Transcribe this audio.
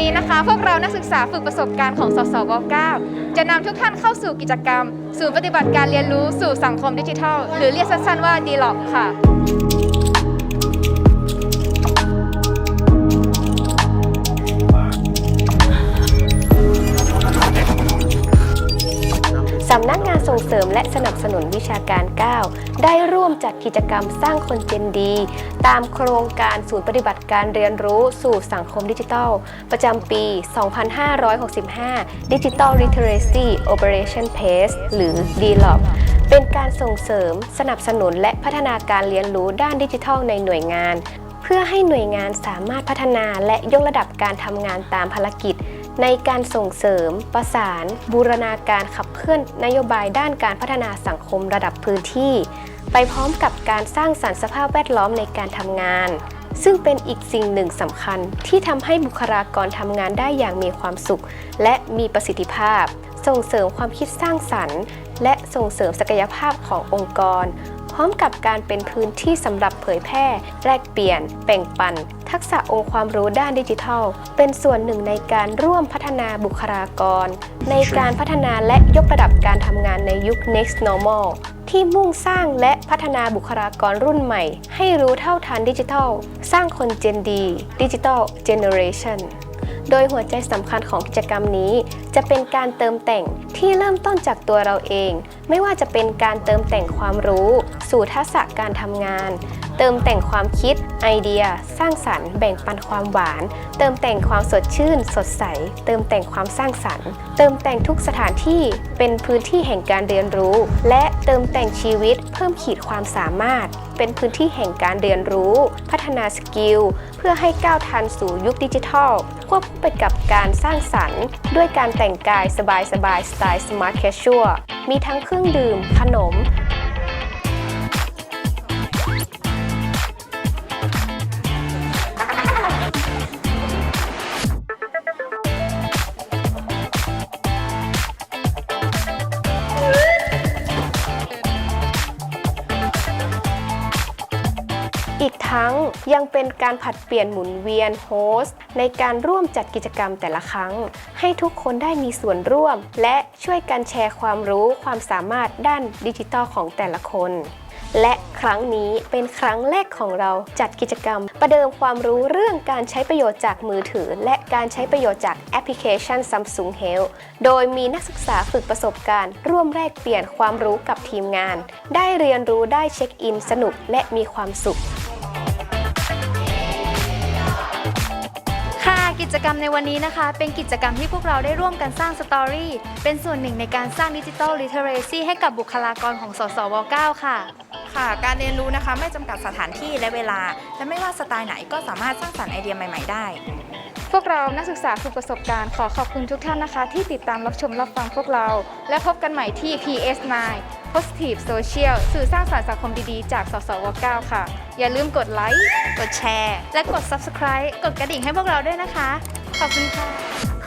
นี้นะคะ พวกเรานักศึกษาฝึกประสบการณ์ของสสว9จะนำทุกท่านเข้าสู่กิจกรรม ศูนย์ปฏิบัติการเรียนรู้สู่สังคมดิจิทัล หรือเรียกสั้นๆว่าดีล็อกค่ะ สำนักงานส่งเสริมและสนับสนุนวิชาการ 9 ได้ร่วมจัดกิจกรรมสร้างคนเจนดี ตามโครงการศูนย์ปฏิบัติการเรียนรู้สู่สังคมดิจิทัล ประจำปี 2565 Digital Literacy Operation PACE หรือ DLOP เป็นการส่งเสริม สนับสนุนและพัฒนาการเรียนรู้ด้านดิจิทัลในหน่วยงาน เพื่อให้หน่วยงานสามารถพัฒนาและยกระดับการทำงานตามภารกิจ ในการส่งเสริม ประสาน บูรณาการขับเคลื่อนนโยบายด้านการพัฒนาสังคมระดับพื้นที่ ไปพร้อมกับการสร้างสรรค์สภาพแวดล้อมในการทำงาน ซึ่งเป็นอีกสิ่งหนึ่งสำคัญที่ทำให้บุคลากรทำงานได้อย่างมีความสุข และมีประสิทธิภาพ ส่งเสริมความคิดสร้างสรรค์ และส่งเสริมศักยภาพขององค์กร พร้อมกับการเป็นพื้นที่สำหรับเผยแพร่ แลกเปลี่ยน แบ่งปัน ทักษะองค์ความรู้ด้านดิจิทัล เป็นส่วนหนึ่งในการร่วมพัฒนาบุคลากร ในการพัฒนาและยกระดับการทำงานในยุค next normal ที่มุ่งสร้างและพัฒนาบุคลากรรุ่นใหม่ ให้รู้เท่าทันดิจิทัล สร้างคนเจนดีดิจิทัลเจเนอเรชัน โดยหัวใจสำคัญของกิจกรรมนี้ จะเป็นการเติมแต่งที่เริ่มต้นจากตัวเราเอง ไม่ว่าจะเป็นการเติมแต่งความรู้ สู่ทักษะการทำงาน เติมแต่งความคิด ไอเดีย สร้างสรรค์ แบ่งปันความหวาน เติมแต่งความสดชื่น สดใส เติมแต่งความสร้างสรรค์ เติมแต่งทุกสถานที่เป็นพื้นที่แห่งการเรียนรู้ และเติมแต่งชีวิต เพิ่มขีดความสามารถ เป็นพื้นที่แห่งการเรียนรู้ พัฒนาสกิล เพื่อให้ก้าวทันสู่ยุคดิจิทัล ควบคู่ไปกับการสร้างสรรค์ ด้วยการแต่งกายสบายๆสไตล์สมาร์ทแคชชัวมีทั้งเครื่องดื่ม ขนม อีกทั้งยังเป็นการผัดเปลี่ยนหมุนเวียนโฮสต์ในการร่วมจัดกิจกรรมแต่ละครั้ง ให้ทุกคนได้มีส่วนร่วม และช่วยกันแชร์ความรู้ความสามารถด้านดิจิทัลของแต่ละคนและครั้งนี้เป็นครั้งแรกของเราจัดกิจกรรม ประเดิมความรู้เรื่องการใช้ประโยชน์จากมือถือ และการใช้ประโยชน์จากแอปพลิเคชัน Samsung Health โดยมีนักศึกษาฝึกประสบการณ์ ร่วมแลกเปลี่ยนความรู้กับทีมงาน ได้เรียนรู้ได้เช็คอินสนุกและมีความสุข จกรรมในวันนี้นะคะ เป็นกิจกรรมที่พวกเราได้ร่วมกันสร้างสตอรี่เป็นส่วนหนึ่งในการสร้างดิจิทัลลิเทเรซีให้กับบุคลากรของสสว 9 ค่ะ ค่ะ การเรียนรู้นะคะไม่จำกัดสถานที่และเวลา และไม่ว่าสไตล์ไหนก็สามารถสร้างสรรค์ไอเดียใหม่ ๆ ได้ พวกเรานักศึกษาฝึกประสบการณ์ขอขอบคุณทุกท่านนะคะ ที่ติดตามรับชมรับฟังพวกเรา และพบกันใหม่ที่ PS9 Positive Social สื่อสร้างสรรค์สังคมดีๆ จาก สสว 9 ค่ะ อย่าลืมกดไลค์ กดแชร์ และกด Subscribe กดกระดิ่งให้พวกเราด้วยนะคะ ขอบคุณค่ะ